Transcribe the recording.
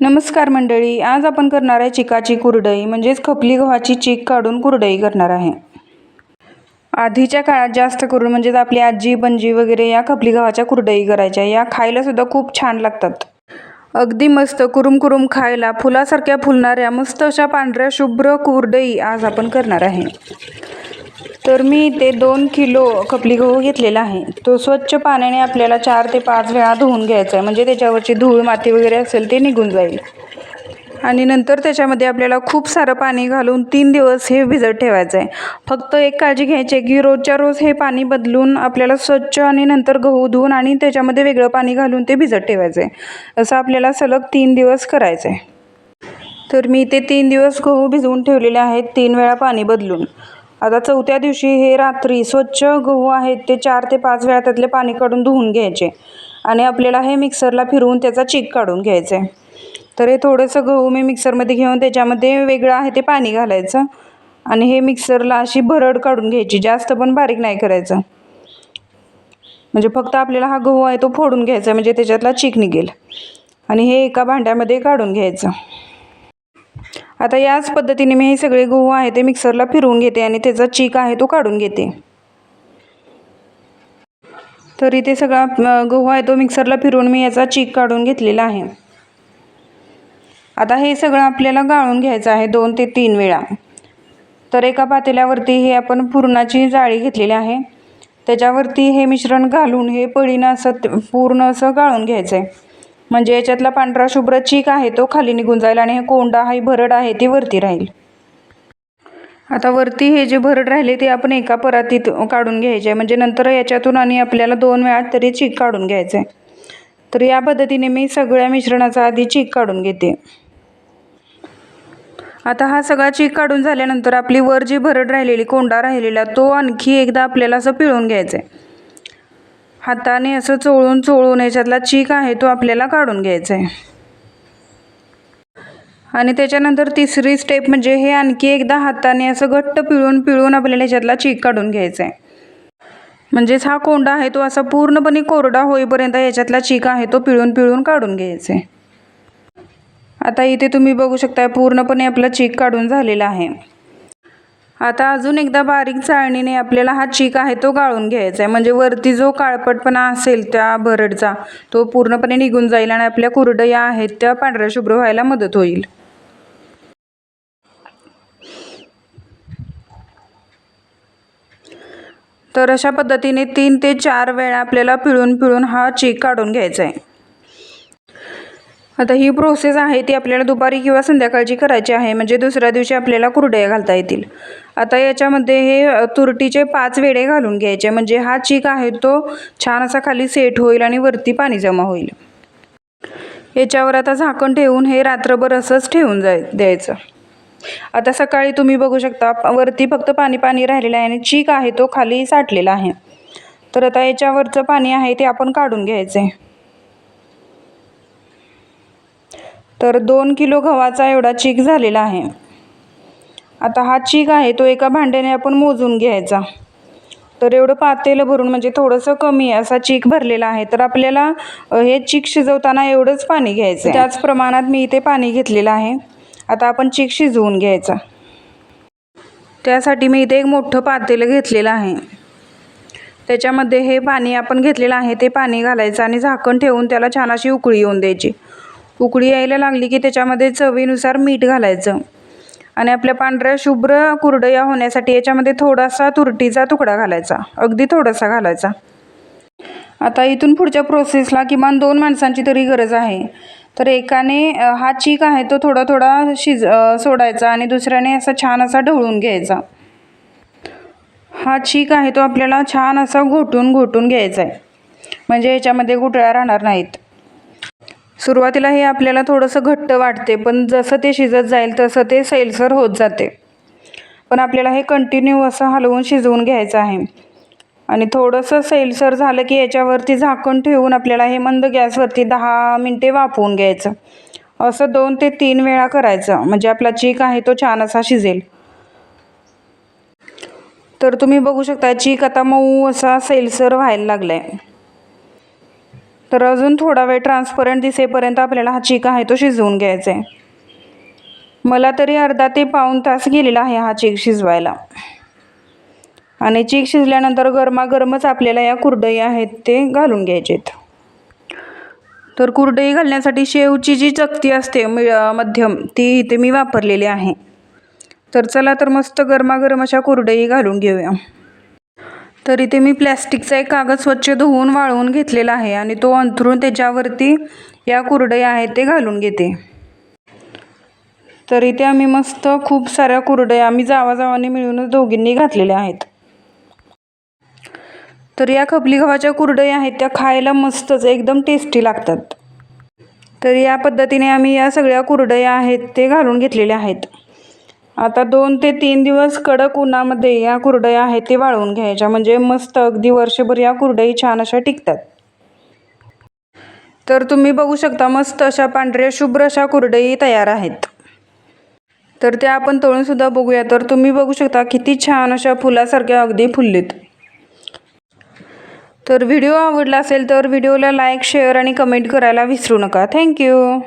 नमस्कार मंडळी आज आपण करणार आहे चिकाची कुरडई म्हणजेच खपली गव्हाची चीक काढून कुरडई करणार आहे. आधीच्या काळात जास्त करून म्हणजेच आपली आजी पणजी वगैरे या खपली गव्हाच्या कुरडई करायच्या. या खायलासुद्धा खूप छान लागतात. अगदी मस्त कुरुम कुरुम खायला फुलासारख्या फुलणाऱ्या मस्त अशा पांढऱ्या शुभ्र कुरडई आज आपण करणार आहे. तर मी इथे दोन किलो खपली गहू घेतलेला आहे. तो स्वच्छ पाण्याने आपल्याला चार ते पाच वेळा धुवून घ्यायचा आहे. म्हणजे त्याच्यावरची धूळ माती वगैरे असेल ते निघून जाईल. आणि नंतर त्याच्यामध्ये आपल्याला खूप सारं पाणी घालून तीन दिवस हे भिजत ठेवायचं आहे. फक्त एक काळजी घ्यायची आहे की रोजच्या रोज हे पाणी बदलून आपल्याला स्वच्छ आणि नंतर गहू धुवून आणि त्याच्यामध्ये वेगळं पाणी घालून ते भिजत ठेवायचं आहे. असं आपल्याला सलग तीन दिवस करायचं आहे. तर मी ते तीन दिवस गहू भिजवून ठेवलेले आहेत. तीन वेळा पाणी बदलून. आता चौथ्या दिवशी हे रात्री स्वच्छ गहू आहेत ते चार ते पाच वेळा त्यातले पाणी काढून धुवून घ्यायचे. आणि आपल्याला हे मिक्सरला फिरवून त्याचा चीक काढून घ्यायचं. आहे तर हे थोडंसं गहू मी मिक्सरमध्ये घेऊन त्याच्यामध्ये वेगळं आहे ते पाणी घालायचं. आणि हे मिक्सरला अशी भरड काढून घ्यायची जास्त पण बारीक नाही करायचं. म्हणजे फक्त आपल्याला हा गहू आहे तो फोडून घ्यायचा म्हणजे त्याच्यातला चीक निघेल. आणि हे एका भांड्यामध्ये काढून घ्यायचं. आता याच पद्धतीने मी हे सगळे गहू आहे ते मिक्सरला फिरवून घेते आणि त्याचा चीक आहे तो काढून घेते. तर इथे सगळा गहू आहे तो मिक्सरला फिरवून मी याचा चीक काढून घेतलेला आहे. आता हे सगळं आपल्याला गाळून घ्यायचं आहे दोन ते तीन वेळा. तर एका पातेल्यावरती हे आपण पुरणाची जाळी घेतलेली आहे. त्याच्यावरती हे मिश्रण घालून हे पळीनं असं पूर्ण असं गाळून घ्यायचं आहे म्हणजे याच्यातला पांढरा शुभ्र चीक आहे तो खाली निघून जाईल आणि हे कोंडा ही भरड आहे ती वरती राहील. आता वरती हे जे भरड राहिले ते आपण एका परातीत काढून घ्यायचे. आहे म्हणजे नंतर याच्यातून आणि आपल्याला दोन वेळा तरी चीक काढून घ्यायचं. आहे तर या पद्धतीने मी सगळ्या मिश्रणाचा आधी चीक काढून घेते. आता हा सगळा चीक काढून झाल्यानंतर आपली वर जी भरड राहिलेली कोंडा राहिलेला तो आणखी एकदा आपल्याला असं पिळून घ्यायचं आहे हाताने असं चोळून चोळून याच्यातला चीक आहे तो आपल्याला काढून घ्यायचा आहे आणि त्याच्यानंतर तिसरी स्टेप म्हणजे हे आणखी एकदा हाताने असं घट्ट पिळून पिळून आपल्याला ह्याच्यातला चीक काढून घ्यायचा आहे म्हणजेच हा कोंडा आहे तो असा पूर्णपणे कोरडा होईपर्यंत याच्यातला चीक आहे तो पिळून पिळून काढून घ्यायचा आहे आता इथे तुम्ही बघू शकता पूर्णपणे आपला चीक काढून झालेला आहे. आता अजून एकदा बारीक चाळणीने आपल्याला हा चीक आहे तो गाळून घ्यायचा आहे. म्हणजे वरती जो काळपटपणा असेल त्या भरडचा तो पूर्णपणे निघून जाईल आणि आपल्या कुरडया आहेत त्या पांढऱ्या शुभ्र व्हायला मदत होईल. तर अशा पद्धतीने तीन ते चार वेळा आपल्याला पिळून पिळून हा चीक काढून घ्यायचा आहे. आता ही प्रोसेस आहे ती आपल्याला दुपारी किंवा संध्याकाळची करायची आहे म्हणजे दुसऱ्या दिवशी आपल्याला कुरडया घालता येतील. आता याच्यामध्ये हे तुरटीचे पाच वेडे घालून घ्यायचे म्हणजे हा चीक आहे तो छान असा खाली सेट होईल आणि वरती पाणी जमा होईल. याच्यावर आता झाकण ठेवून हे रात्रभर असंच ठेवून जाय द्यायचं. आता सकाळी तुम्ही बघू शकता वरती फक्त पाणी पाणी राहिलेलं आहे आणि चीक आहे तो खाली साठलेला आहे. तर आता याच्यावरचं पाणी आहे ते आपण काढून घ्यायचं आहे तर दोन किलो गव्हाचा एवढा चीक झालेला आहे. आता हा चीक आहे तो एका भांड्याने आपण मोजून घ्यायचा. तर एवढं पातेलं भरून म्हणजे थोडंसं कमी असा चीक भरलेला आहे. तर आपल्याला हे चीक शिजवताना एवढंच पाणी घ्यायचं त्याच प्रमाणात मी इथे पाणी घेतलेलं आहे. आता आपण चीक शिजवून घ्यायचा. त्यासाठी मी इथे एक मोठं पातेलं घेतलेलं आहे. त्याच्यामध्ये हे पाणी आपण घेतलेलं आहे ते पाणी घालायचं आणि झाकण ठेवून त्याला छान अशी उकळी येऊन द्यायची. उकळी यायला लागली की त्याच्यामध्ये चवीनुसार मीठ घालायचं. आणि आपल्या पांढऱ्या शुभ्र कुरडया होण्यासाठी याच्यामध्ये थोडासा तुरटीचा तुकडा घालायचा. अगदी थोडासा घालायचा. आता इथून पुढच्या प्रोसेसला किमान दोन माणसांची तरी गरज आहे. तर एकाने हा चीक आहे तो थोडा थोडा शिज सोडायचा आणि दुसऱ्याने असा छान असा ढवळून घ्यायचा. हा चीक आहे तो आपल्याला छान असा घोटून घोटून घ्यायचा आहे. म्हणजे याच्यामध्ये गुठळ्या राहणार नाहीत. सुरुवातीला हे आपल्याला थोडंसं घट्ट वाटते पण जसं ते शिजत जाईल तसं ते सैलसर होत जाते. पण आपल्याला हे कंटिन्यू असं हलवून शिजवून घ्यायचं आहे. आणि थोडंसं सैलसर झालं की याच्यावरती झाकण ठेवून आपल्याला हे मंद गॅसवरती दहा मिनटे वाफवून घ्यायचं. असं दोन ते तीन वेळा करायचं म्हणजे आपला चीक आहे तो छान असा शिजेल. तर तुम्ही बघू शकता चीक आता मऊ असा सैलसर व्हायला लागला आहे तर अजून थोडा वेळ ट्रान्सपरंट दिसेपर्यंत आपल्याला हा चीक आहे तो शिजवून घ्यायचा आहे. मला तरी अर्धा ते पाऊण तास गेलेला आहे हा चीक शिजवायला. आणि चीक शिजल्यानंतर गरमागरमच आपल्याला या कुरडई आहेत ते घालून घ्यायचेत. तर कुरडई घालण्यासाठी शेवची जी चकती असते मि मध्यम ती इथे मी वापरलेली आहे. तर चला तर मस्त गरमागरम अशा कुरडई घालून घेऊया. तर इथे मी प्लॅस्टिकचा एक कागद स्वच्छ धुवून वाळवून घेतलेला आहे आणि तो अंथरून त्याच्यावरती या कुरडई आहेत ते घालून घेते. तर इथे आम्ही मस्त खूप साऱ्या कुरडया आम्ही जावाजावाने मिळूनच दोघींनी घातलेल्या आहेत. तर या खपली गव्हाच्या कुरडया आहेत त्या खायला मस्तच एकदम टेस्टी लागतात. तर या पद्धतीने आम्ही या सगळ्या कुरडया आहेत ते घालून घेतलेल्या आहेत. आता दोन ते तीन दिवस कडक उन्हामध्ये या कुरडया आहेत ते वाळवून घ्यायच्या. म्हणजे मस्त अगदी वर्षभर या कुरडई छान अशा टिकतात. तर तुम्ही बघू शकता मस्त अशा पांढऱ्या शुभ्र अशा कुरडई तयार आहेत. तर त्या आपण तळूनसुद्धा बघूया. तर तुम्ही बघू शकता किती छान अशा फुलासारख्या अगदी फुललेत. तर व्हिडिओ आवडला असेल तर व्हिडिओला लाईक शेअर आणि कमेंट करायला विसरू नका. थँक्यू.